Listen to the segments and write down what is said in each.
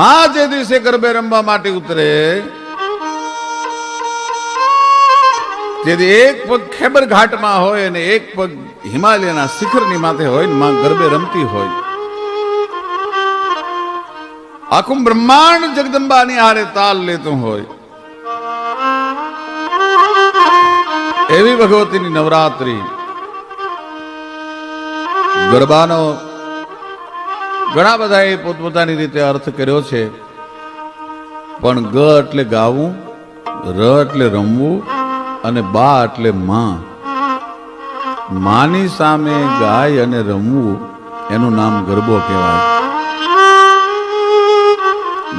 માં જે દિવસે ગરબે રમવા માટે ઉતરે, તેથી એક પગ ખેબર ઘાટમાં હોય અને એક પગ હિમાલયના શિખરની માથે હોય ને માં ગરબે રમતી હોય. આખું બ્રહ્માંડ જગદંબાની હારે તાલ લેતું હોય. એવી ભગવતીની નવરાત્રી. ગરબાનો ઘણા બધાએ પોતપોતાની રીતે અર્થ કર્યો છે. પણ ગ એટલે ગાવું, ર એટલે રમવું, અને બા એટલે માં. માની સામે ગાય અને રમવું, એનું નામ ગરબો કહેવાય.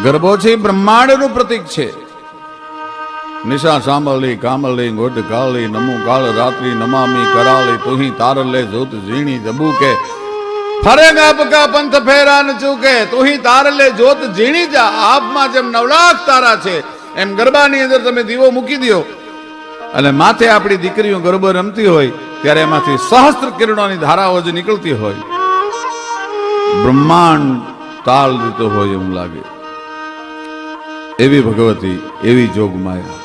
ગરબો છે બ્રહ્માંડ બ્રહ્માંડનું પ્રતીક છે. નિશા સાંભળી, કામળી ગોટ કાળી, નમુ કાળ રાત્રિ નમામી, કરાળી, તુહી, તારલે, જોત, ઝીણી જબુ કે ફરેગા આપકા પંથ ફેરા ન ચૂકે, તુહી તારલે જોત ઝીણી જા, આપમાં જેમ નવલાખ તારા છે, એમ ગરબાની અંદર તમે દીવો મૂકી દ્યો. અને માથે આપણી દીકરીઓ ગરબો રમતી હોય, ત્યારે એમાંથી સહસ્ત્ર કિરણોની ધારાઓ જ નીકળતી હોય. બ્રહ્માંડ તાલ દીતો હોય એવું લાગે. એવી ભગવતી, એવી જોગમાયા.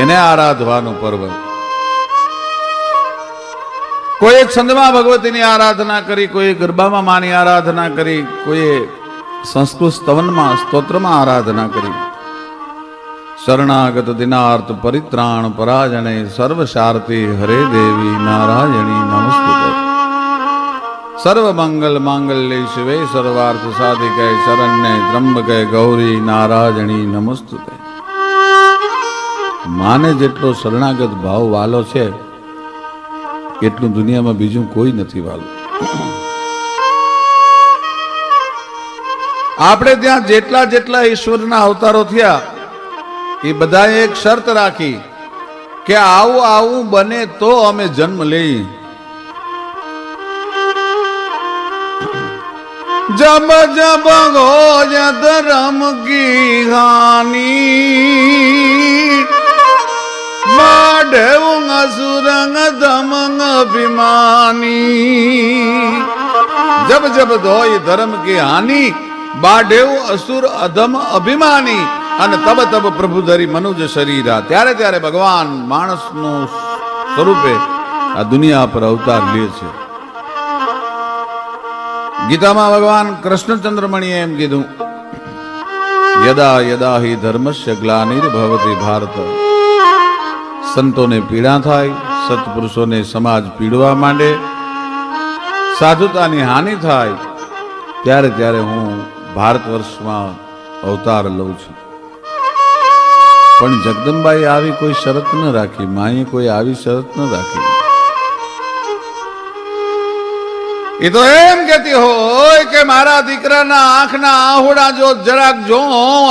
એને આરાધવાનું પર્વ. કોઈ છંદમાં ભગવતીની આરાધના કરી, કોઈ ગરબામાં માની આરાધના કરી કોઈએ સંસ્કૃત સ્તવનમાં, સ્તોત્રમાં આરાધના કરી. શરણાગત દિનાર્થ પરિત્રાણ પરાજણે સર્વ શારતી હરે દેવી નારાયણી નમસ્તુતે સર્વ મંગલ માંગલ્ય શિવે સર્વાર્થ સાધિકે શરણ્ય ત્રંબકે ગૌરી નારાયણી નમસ્તુતે માને જેટલો શરણાગત ભાવ વાલો છે એટલું દુનિયામાં બીજું કોઈ નથી વાલું. આપણે ત્યાં જેટલા જેટલા ઈશ્વરના અવતારો થયા, એ બધાએ એક શરત રાખી કે આવું આવું બને તો અમે જન્મ લઈ જબ જબ ગોજ ધરમ કી હાની. બાઢવું અસુરંગ ધમંગ અભિમાની जब जब धोय धर्म કી हानि બાઢેવ અસુર અધમ અભિમાની અને તબ તબ પ્રભુ ધરી મનુજ શરીરા ત્યારે ત્યારે ભગવાન માણસનું સ્વરૂપે આ દુનિયા પર અવતાર લે છે ગીતામાં ભગવાન કૃષ્ણચંદ્રમણીએ એમ કીધું યદા યદા હિ ધર્મસ્ય ગ્લાનિર્ભવતી ભારત સંતોને પીડા થાય, સત્પુરુષોને સમાજ પીડવા માંડે, સાધુતાની હાનિ થાય, ત્યારે ત્યારે હું ભારત વર્ષમાં અવતાર લઉં છું. પણ જગદંબાએ આવી કોઈ શરત ન રાખી, માએ કોઈ આવી શરત ન રાખી. એ તો એમ કેતી હોય કે મારા દીકરાના આંખના આહુડા જો જરાક જો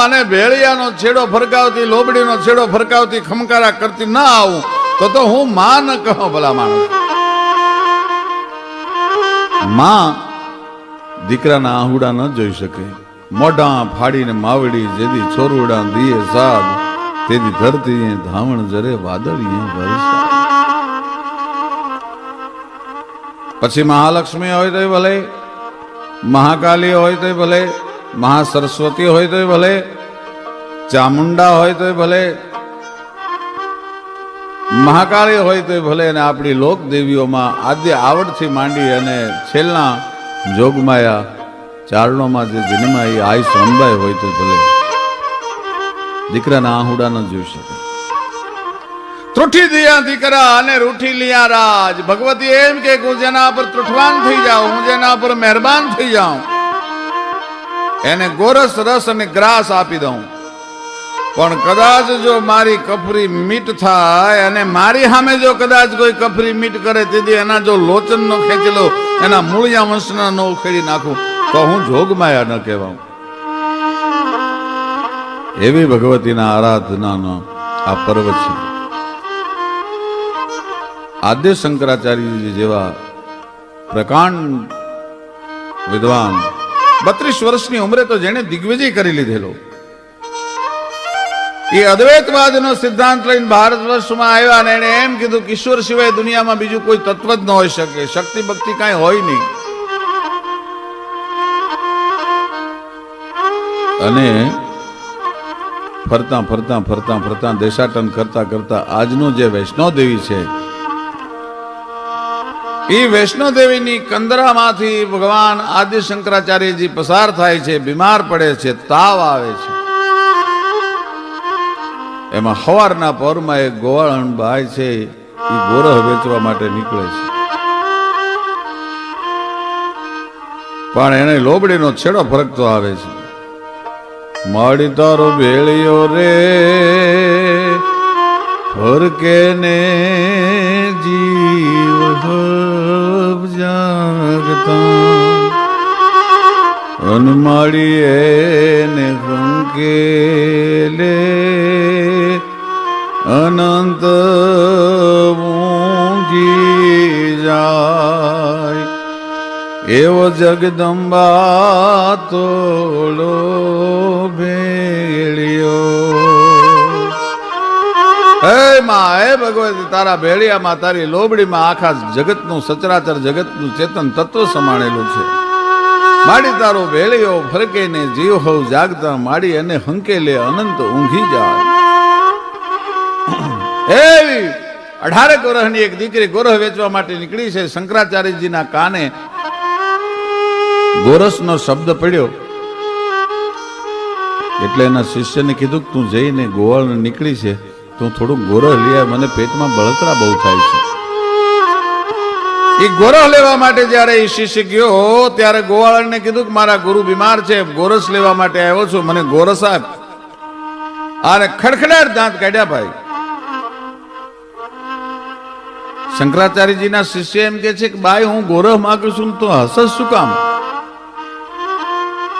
અને ભેળિયાનો છેડો ફરકાવતી, લોબડીનો છેડો ફરકાવતી, ખમકારા કરતી ના આવું, તો તો હું માં ન કહો ભલા માણસ. માં દીકરાના આહુડા ન જોઈ શકે. મોઢા ફાડીને માવડી જેદી છોરુડા દીએ સાદ, તેદી ધરતી ધાવણ જરે વાદળીએ વરસા પછી મહાલક્ષ્મી હોય તો ભલે, મહાકાલી હોય તો ભલે, મહાસરસ્વતી હોય તો ભલે, ચામુંડા હોય તો ભલે, મહાકાળી હોય તો ભલે અને આપણી લોક દેવીઓમાં આદ્ય આવડથી માંડી અને છેલ્લા જોગમાયા ચારણોમાં જે જન્માઈ આઈ સોનબાઈ હોય તો ભલે. દીકરાના આહુડા ન જોઈ શકે. ત્રુઠી દિયા દીકરા અને રૂઠી લિયા રાજ. ભગવતી એમ કે, હું જેના પર ત્રુઠવાન થઈ જાઉં, હું જેના પર મહેરબાન થઈ જાઉં, એને ગોરસ, રસ અને ગ્રાસ આપી દઉં. પણ કદાચ જો મારી કફરી મીટ થાય, અને મારી સામે જો કદાચ કોઈ કફરી મીટ કરે, તેથી એના જો લોચન નો ખેંચેલો, એના મૂળિયા વંશના નો ઉખેડી નાખું, તો હું જોગમાયા ન કહેવાઉં. એવી ભગવતીના આરાધનાનો આ પર્વ છે. આદ્ય શંકરાચાર્યજી જેવા પ્રકાંડ વિદ્વાન બત્રીસ વર્ષની ઉંમરે તો જેણે દિગ્વિજય કરી લીધેલો. એ અદ્વૈતવાદનો સિદ્ધાંત લઈને ભારત વર્ષમાં આવ્યા અને એણે એમ કીધું કે ઈશ્વર સિવાય દુનિયામાં બીજું કોઈ તત્વ જ ન હોઈ શકે. શક્તિ ભક્તિ કાંઈ હોય નહીં. અને ફરતા ફરતા ફરતા ફરતા દેશાટન કરતા કરતા આજનું જે વૈષ્ણવ દેવી છે એ વૈષ્ણોદેવીની કંદરામાંથી ભગવાન આદિ શંકરાચાર્યજી પસાર થાય છે, બીમાર પડે છે, તાવ આવે છે. એમાં હવારના પરમાં એક ગોવાળણ ભાઈ છે એ ગોરહ વેચવા માટે નીકળે છે. પણ એને લોબડીનો છેડો ફરકતો આવે છે. મળી તારો ભેળિયો રે. ફરકે ને જીવ હબ જાગતા? અન ને કંકેલે અનંત ઊંઘી જાય. એવો જગદંબા તોડો ભેળિયો. હે માં, હે ભગવતી, તારા ભેળિયામાં, તારી લોબડીમાં આખા જગતનું સચરાચર, જગતનું ચેતન તત્વ સમાણેલું છે. માડી તારો ભેળિયો ફરકે ને જીવ હોવ જાગતા, માડી અને હંકેલે અનંત ઊંઘી જાય. એવી અઢારેક વર્ષની એક દીકરી ગોરહ વેચવા માટે નીકળી છે, શંકરાચાર્યજીના કાને ગોરસનો શબ્દ પડ્યો. એટલે એના શિષ્યને કીધું કે તું જઈને ગોવાળ નીકળી છે. તું થોડું ગોરહ લઈ મને પેટમાં બળતરા બહુ થાય છે. એ ગોરહ લેવા માટે જ્યારે એ શિષ્ય ગયો, ત્યારે ગોવાળને કીધું કે મારા ગુરુ બીમાર છે ગોરસ લેવા માટે આવ્યો છું. મને ગોરસ આપ અને ખડખડાટ દાંત કાઢ્યા ભાઈ. શંકરાચાર્યજીના શિષ્ય એમ કે છે કે, બાઈ, હું ગોરહ માગું છું તો હસસ શું કામ?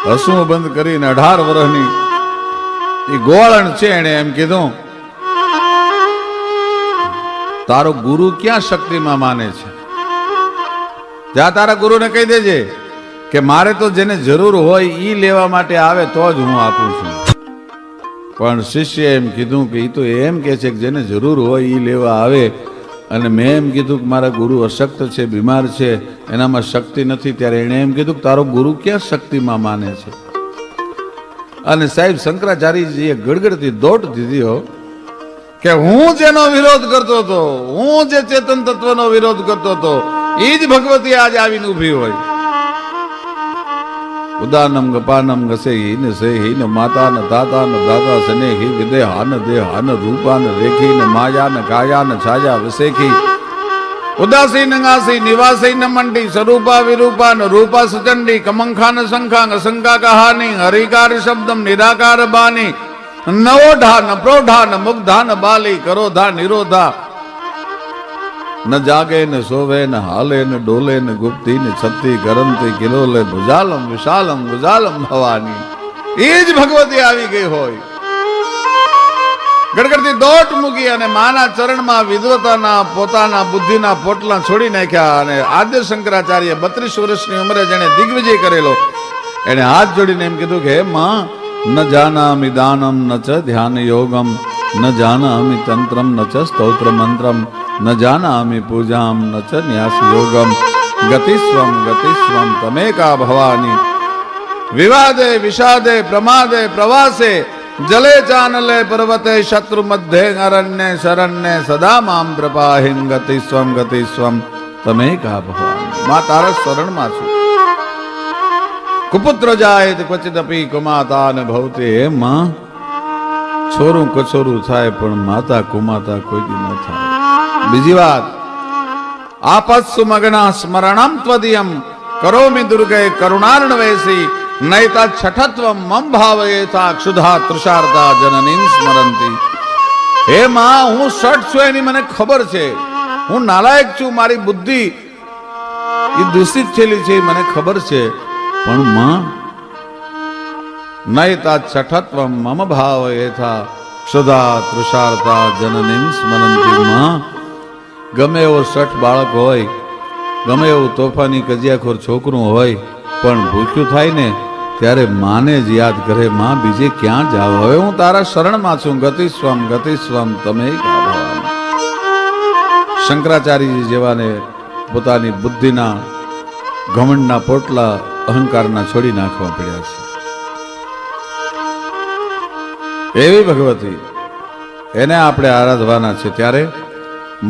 હસવું બંધ કરીને અઢાર વર્ષની એ ગોવાળણ છે એને એમ કીધું. તારો ગુરુ ક્યાં શક્તિમાં માને છે? જા તારા ગુરુને કહી દેજે કે મારે તો જેને જરૂર હોય એ લેવા માટે આવે તો જ હું આપું છું. પણ શિષ્ય એમ કીધું કે એ તો એમ કે છે કે જેને જરૂર હોય એ લેવા આવે. અને મેં એમ કીધું કે મારા ગુરુ અશક્ત છે, બીમાર છે, એનામાં શક્તિ નથી, ત્યારે એણે એમ કીધું કે તારો ગુરુ ક્યાં શક્તિમાં માને છે? અને સાહેબ શંકરાચાર્યજીએ ગડગડતી દોટ દીધી હો. કે હું જેનો વિરોધ કરતો હતો, હું જે ચેતન તત્વનો વિરોધ કરતો હતો એ જ ભગવતી આજે આવીને ઊભી હોય. ઉદાનમ ગપાનમ ગસે ને સે ને માતા ને દાતા ને દાદા સનેહી વિદેહા ને દેહા ને રૂપા ને રેખી ને માયા ને કાયા ને છાયા વિશેખી. ઉદાસી નંગાસી નિવાસી ન મંડી સ્વરૂપા વિરૂપા ન રૂપા સચંડી કમંખા ન શંખા અસંકા કહાની હરિકાર શબ્દમ નિરાકાર બાની નવોઢા ન પ્રોઢા ન મુગ્ધા ન બાલી કરોધા નિરોધા ન જાગે ને સોવે ને હાલે ને ડોલે ને ગુપ્તી ને છત્તી ગરમતી કિલોલે ભુજાલમ વિશાલમ ગુજાલમ ભવાની એ જ ભગવતી આવી ગઈ હોય। ગડગડતી દોટ મૂકી અને માના ચરણમાં વિદ્વતાના, પોતાના બુદ્ધિના પોટલા છોડી નાખ્યા અને આદ્ય શંકરાચાર્ય બત્રીસ વર્ષની ઉંમરે જેને દિગ્વિજય કરેલો એને હાથ જોડીને એમ કીધું કે, હે માં ન જાનામિ દાનમ ન ચ ધ્યાન યોગમ ન જાનામિ તંત્રમ ન ચ સ્તોત્ર મંત્રમ ન જાનામિ પૂજામ ન ચ ન્યાસ યોગમ ગતિસ્વમ ગતિસ્વમ તમેકા ભવાની વિવાદે વિષાદે પ્રમાદે પ્રવાસે જલે ચાનલે પર્વતે શત્રુ મધ્યે અરણ્ય શરણ્ય સદા મામ પ્રપાહિમ ગતિસ્વમ ગતિસ્વમ ગતિ સ્વમ તમે કા માં તારા શરણમાં છું કુપુત્ર જાય તો ક્વચિદપી કુમાતા ને ભવતે માં છોરું કછોરું થાય પણ માતા કુમાતા કોઈ ન થાય. બીજી વાત, આપત્સુ મગના સ્મરણમ ત્વદિયમ. કરોમિ દુર્ગે કરુણાર્ણવેસી નૈતા છઠત્વ મમ ભાવયેથા ક્ષુધા તૃષાર્તા જનનીમ સ્મરંતી. હે માં, હું શઠ છું એની મને ખબર છે. હું નાલાયક છું, મારી બુદ્ધિ. એ દૂષિત થયેલી છે મને ખબર છે. પણ માં નયતા છઠત્વ મમ ભાવયેથા ક્ષુધા તૃષાર્તા જનની સ્મરંતી માં. ગમે એવો સઠ બાળક હોય, ગમે એવું તોફાની કજિયાખોર છોકરું હોય, પણ ભૂખ્યું થાય ને, ત્યારે માને જ યાદ કરે, માં, બીજે ક્યાં જાવ? હવે હું તારા શરણમાં છું. ગતિ સ્વમ ગતિ સ્વમ તમે શંકરાચાર્યજી જેવાને પોતાની બુદ્ધિના ઘમંડના પોટલા અહંકારના છોડી નાખવા પડ્યા છે. એવી ભગવતી, એને આપણે આરાધવાના છે ત્યારે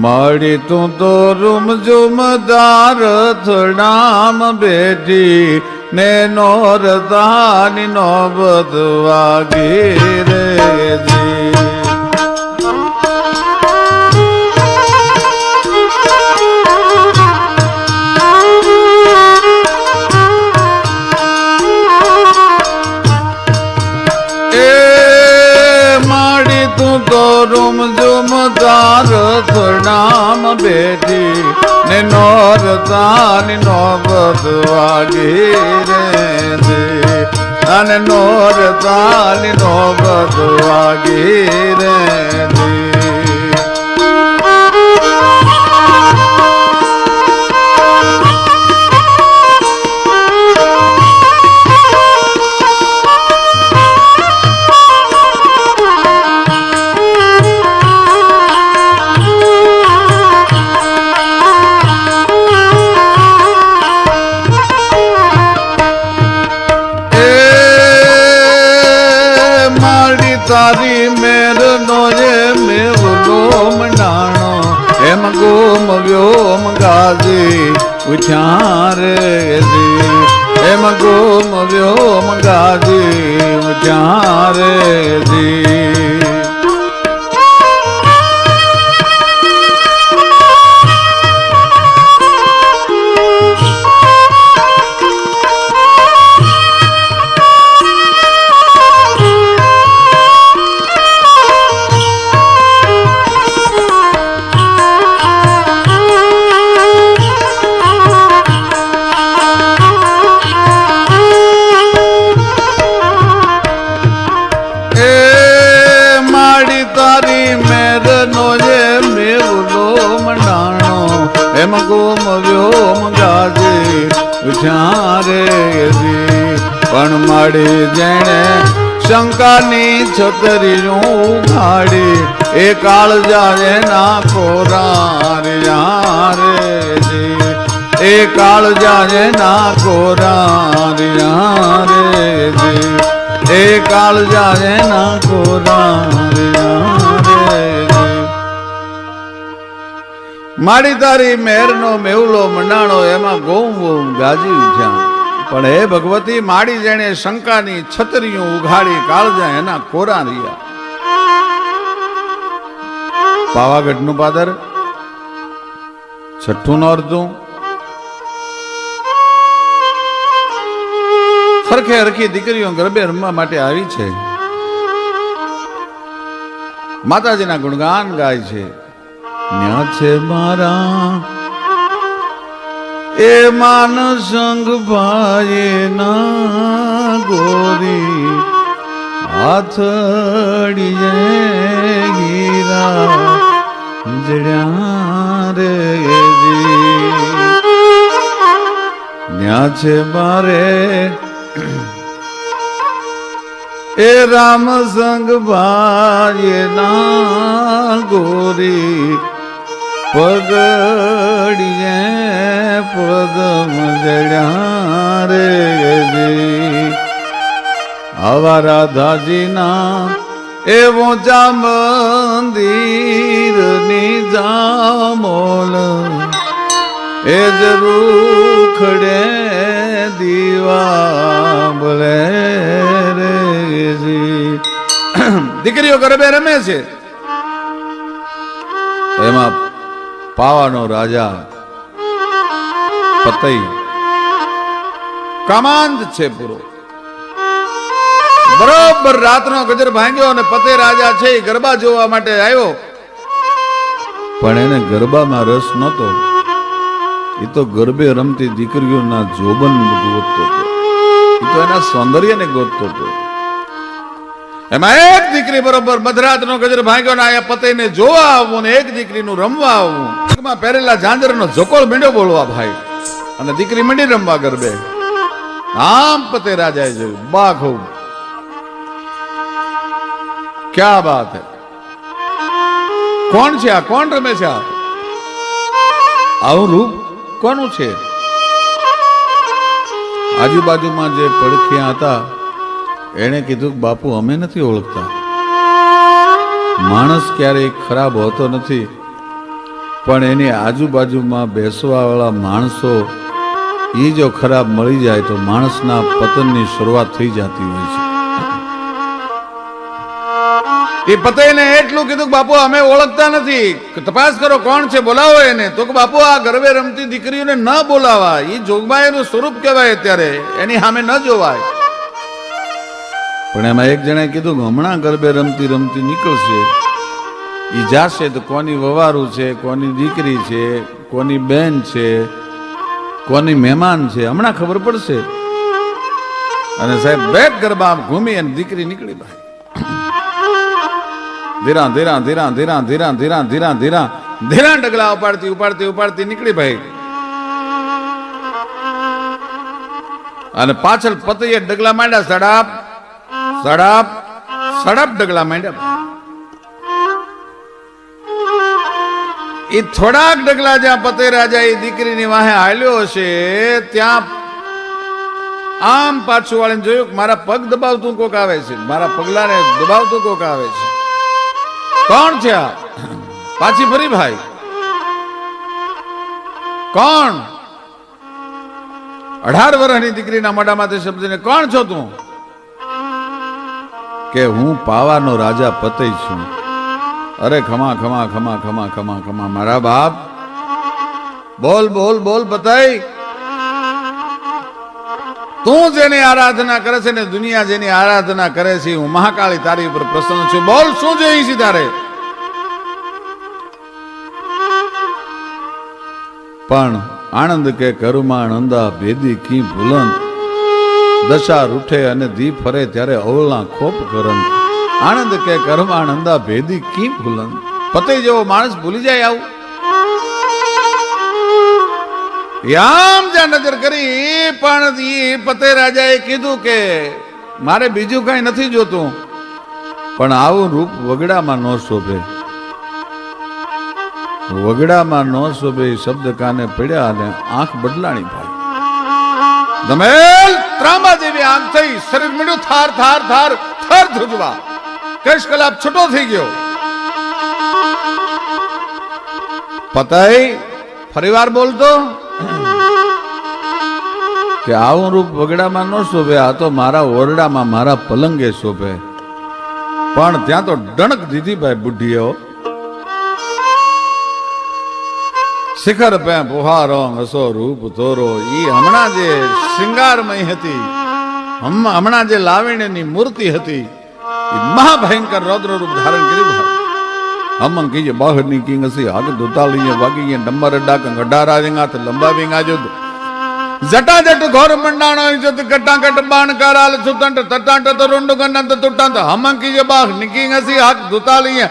મળી તું તો રૂમ ઝુમ દારથ નામ બેઠી, ને નોરતાની નો બધવાગી રે રૂમ ઝુમ તાર સુરનામ બેઠી ને નોરતાની નોબત વાગી રે અને નોર નોરતાની નોબત વાગી રે તારી મેર નો જે ગોમ નાણો એમ ગોમ વ્યોમ ગાજી, ઉછાર દી એમ ગોમ વ્યોમ ગાજી, ઉછાર દી એ દી પણ મળી જેણે શંકાની છતરીયું ગાડી એ કાળ જાય ના કોરાર એ કાળ જાય ના કોરાર એ કાળ જાય ના કોરા માડી તારી મેર નો મેવલો મંડાણો, એમાં ગોમ ગોમ ગાજી ઉઠ્યા પણ હે ભગવતી, માડી જેણે શંકાની છતરીયું ઉઘાડી, કાળજા એના કોરા રહ્યા. પાવાગઢનું પાદર, છઠ્ઠું નો અર્ધું સરખે હરખી દીકરીઓ ગરબે રમવા માટે આવી છે. માતાજીના ગુણગાન ગાય છે. ન્યા છે મારા. એ માન સંગ ભાઈ ના ગોરી. હાથડી ગીરા. જડ્યા રે ન્યા છે મારે. એ રામ સંગ ભાઈ ના ગોરી. પગડીએ પગમ જડ્યા રે જી. આવા રાધાજીના એ ઊંચા મંદિરની જામોલ. એ જ રૂખડે દીવા બોલે રેજી દીકરીઓ ગરબે રમે છે. એમાં પાવાનો રાજા પતઈ. કામાંત છે પૂરો. બરોબર રાતનો ગજર ભાંગ્યો અને પતે રાજા છે ગરબા જોવા માટે આવ્યો. પણ એને ગરબામાં રસ નહોતો. એ તો ગરબે રમતી દીકરીઓના જોબન ગોતતો હતો. એ તો એના સૌંદર્યને ગોતતો હતો. એમાં એક દીકરી બરોબર મધરાતનો ગજર ભાંગ્યો ને આયા પતિને જોવા આવવું ને એક દીકરીનું રમવા આવવું પગમાં પહેરેલા ઝાંઝરનો ઝકોળ મીંડો બોલવા ભાઈ. અને દીકરી મંડી રમવા ગરબે. આમ પતે રાજાએ જોયું બા ખૂબ ક્યા બાત હે? કોણ છે આ? કોણ રમે છે આ? આવું રૂપ કોનું છે? આજુબાજુમાં જે પડખિયા હતા એણે કીધું કે બાપુ, અમે નથી ઓળખતા. માણસ ક્યારેય ખરાબ હોતો નથી. પણ એની આજુબાજુમાં બેસવાવાળા માણસો એ જો ખરાબ મળી જાય તો માણસના પતનની શરૂઆત થઈ જતી હોય છે. એ પતેને એટલું કીધું કે બાપુ, અમે ઓળખતા નથી. તપાસ કરો કોણ છે, બોલાવો એને. તો કે બાપુ, આ ગરબે રમતી દીકરીઓને ન બોલાવા એ જોગમાયાનું સ્વરૂપ કહેવાય અત્યારે. એની સામે ન જોવાય. પણ એમાં એક જણાએ કીધું કે હમણાં ગરબે રમતી રમતી નીકળશે. એ જાશે તો કોની વવારું છે, કોની દીકરી છે, કોની બેન છે, કોની મહેમાન છે, હમણાં ખબર પડશે. અને સાહેબ બે ગરબા ઘૂમી અને દીકરી નીકળી ભાઈ. ધીરા ધીરા ધીરા ધીરા ધીરા ધીરા ધીરા ધીરા ધીરા ડગલા ઉપાડતી ઉપાડતી ઉપાડતી નીકળી ભાઈ. અને પાછળ પતૈયે ડગલા માંડ્યા સડાપ સડાપ, સડપ ડગલા માંડ્યા એ થોડાક ડગલા જ્યાં પતે રાજા એ દીકરીની વાહે હાલ્યો હશે, ત્યાં આમ પાછું વાળીને જોયું મારા પગ દબાવતું કોક આવે છે, મારા પગલાને દબાવતું કોક આવે છે. કોણ છે આ પાછી ફરી ભાઈ. કોણ? અઢાર વર્ષની દીકરીના મોઢામાંથી શબ્દને કોણ છો તું? કે હું પાવાનો રાજા પતઈ છું. અરે ખમા ખમા ખમા ખમા ખમા ખમા, મારા બાપ. બોલ બોલ બોલ, બતાઈ. તું જેની આરાધના કરે છે ને દુનિયા જેની આરાધના કરે છે, હું મહાકાળી તારી ઉપર પ્રસન્ન છું. બોલ, શું જોઈ છે તારે? પણ આનંદ કે કરુમા નંદા ભેદી કી ભૂલંત? દશા રૂઠે અને દી ફરે ત્યારે અવળના ખોપ કરમ આનંદ કે કર્મા ભેદી કી ભૂલન પતે જેવો માણસ ભૂલી જાય આવું. યામ જ્યાં નજર કરી, પણ એ પતે રાજાએ કીધું કે, મારે બીજું કઈ નથી જોતું. પણ આવું રૂપ વગડામાં ન શોભે. વગડામાં ન શોભે શબ્દ કાને પડ્યા અને આંખ બદલાણી ભાઈ. દમેલ ત્રાંબા જેવી આંખ થઈ, શરીર મળ્યું થાર થાર થાર થાર ધ્રુજવા. કૃષ કલાપ છૂટો થઈ ગયો. પતાઈ, ફરીવાર બોલતો, કે આવું રૂપ વગડામાં ન શોભે, આ તો મારા ઓરડામાં મારા પલંગે શોભે. પણ ત્યાં તો ડણક દીધી ભાઈ બુઢીઓ. શિખર પે પુહારો હસો રૂપ તોરો ઈ હમણાં જે શિંગારમય હતી, હમ- હમણાં જે લાવણ્યની મૂર્તિ હતી એ મહાભયંકર રૌદ્ર રૂપ ધારણ કર્યું ભાઈ હમં કીજે બહારની કિંગ હસી આગ દુતાલી વાગી ડંબર ડાક ગડારા જેંગાત લંબા વિંગા જો જટા જટ ઘોર મંડાણો જત કટા કટ બાણ કરાલ, સુતંટ, તટાંટ તો રૂંડ ગનંત તુટાંત. હમંગ કીજે બાહ નિકિંગ હસી આગ દુતાલી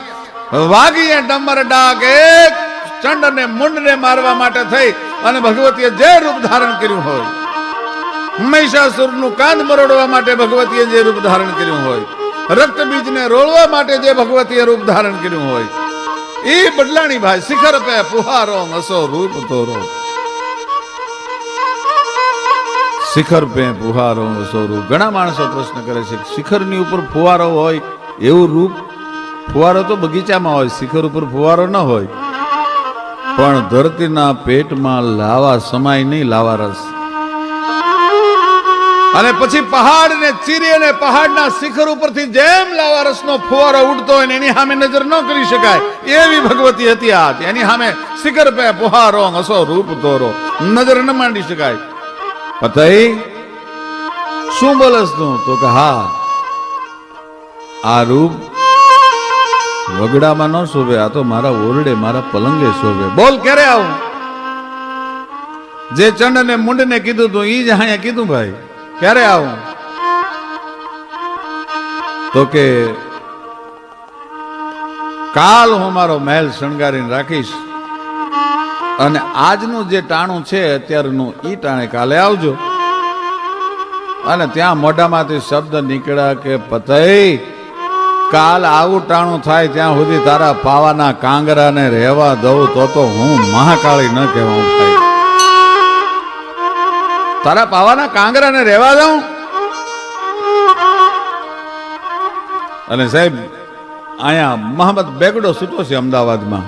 વાગી ડંબર ડાક એક ચંડ ને મુંડ ને મારવા માટે થઈ અને ભગવતીએ જે રૂપ ધારણ કર્યું હોય, મહિષાસુરનું કાંદ મરોડવા માટે ભગવતીએ જે રૂપ ધારણ કર્યું હોય રક્ત બીજને રોળવા માટે જે ભગવતીએ રૂપ ધારણ કર્યું હોય, એ બદલાણી ભાઈ શિખર પે પુહારો મસો રૂપ તોરો શિખર પે ફુહારો મસો રૂપ. ઘણા માણસો પ્રશ્ન કરે છે શિખર શિખરની ઉપર ફુવારો હોય એવું રૂપ, ફુવારો તો બગીચામાં હોય, શિખર ઉપર ફુવારો ન હોય. પણ ધરતીના પેટમાં લાવા સમાય નહીં, લાવા રસ. અને પછી પહાડ ને ચીરી અને પહાડના શિખર ઉપરથી જેમ લાવા રસનો ફુવારો ઉડતો હોય એની સામે નજર ન કરી શકાય. એવી ભગવતી હતી આ એની સામે શિખર પે પુહારો હસો રૂપ તોરો નજર ન માંડી શકાય. પતઈ શું બોલસ તું? તો કે, હા, આ રૂપ વગડામાં ન શોભે, આ તો મારા ઓરડે, મારા પલંગે શોભે. બોલ, ક્યારે આવું? જે ચંડ ને મુંડ ને કીધું તું, ઈ જ અહીંયા કીધું ભાઈ. ક્યારે આવું? તો કે, કાલ હું મારો મહેલ શણગારીને રાખીશ અને આજનું જે ટાણું છે, અત્યારનું ઈ ટાણે કાલે આવજો. અને ત્યાં મોઢામાંથી શબ્દ નીકળ્યા કે પતઈ કાલ આવું ટાણું થાય ત્યાં સુધી તારા પાવાના કાંગરાને રહેવા દઉં તો તો હું મહાકાળી ન કહેવાઉં ભાઈ. તારા પાવાના કાંગરાને રહેવા દઉં? અને સાહેબ, અહીંયા મહમદ બેગડો સૂતો છે અમદાવાદમાં.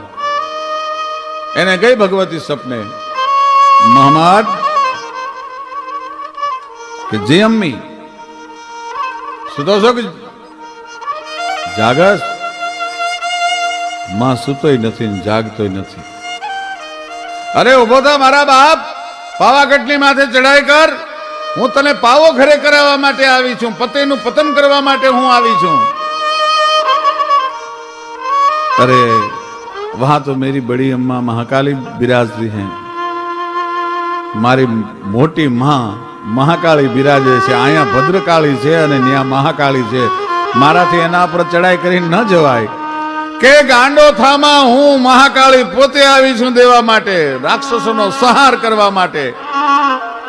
એને ગઈ ભગવતી સપને. મહમદ, કે જે અમ્મી? સૂતો છો કે જાગસમાં સૂતોય નથી ને નથી. અરે ઊભો થા મારા બાપ, પાવાગઢની માથે ચઢાઈ કર. હું તને પાવો ઘરે કરાવવા માટે આવી છું, પતિનું પતન કરવા માટે હું આવી છું. અરે, વહાં તો મેરી બડી અમ્મા મહાકાલી બિરાજતી હૈ. મારી મોટી માં મહાકાળી બિરાજે છે, અહીંયા ભદ્રકાળી છે અને ત્યાં મહાકાળી છે. મારાથી એના પર ચડાઈ કરી ન જવાય. કે ગાંડો થામા હું મહાકાળી પોતે આવી છું દેવા માટે, રાક્ષસોનો સહાર કરવા માટે.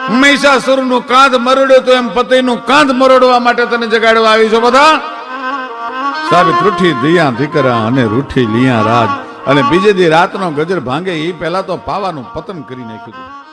મહિષાસુરનું કાંધ મરડ્યો તો એમ પતિનું કાંધ મરડવા માટે તને જગાડવા આવી છો બધા? સાહેબ રૂઠી દિયા દીકરા અને રૂઠી લિયા રાજ. અને બીજે દી રાતનો ગજર ભાંગે એ પહેલા તો પાવાનું પતન કરી નાખ્યું હતું.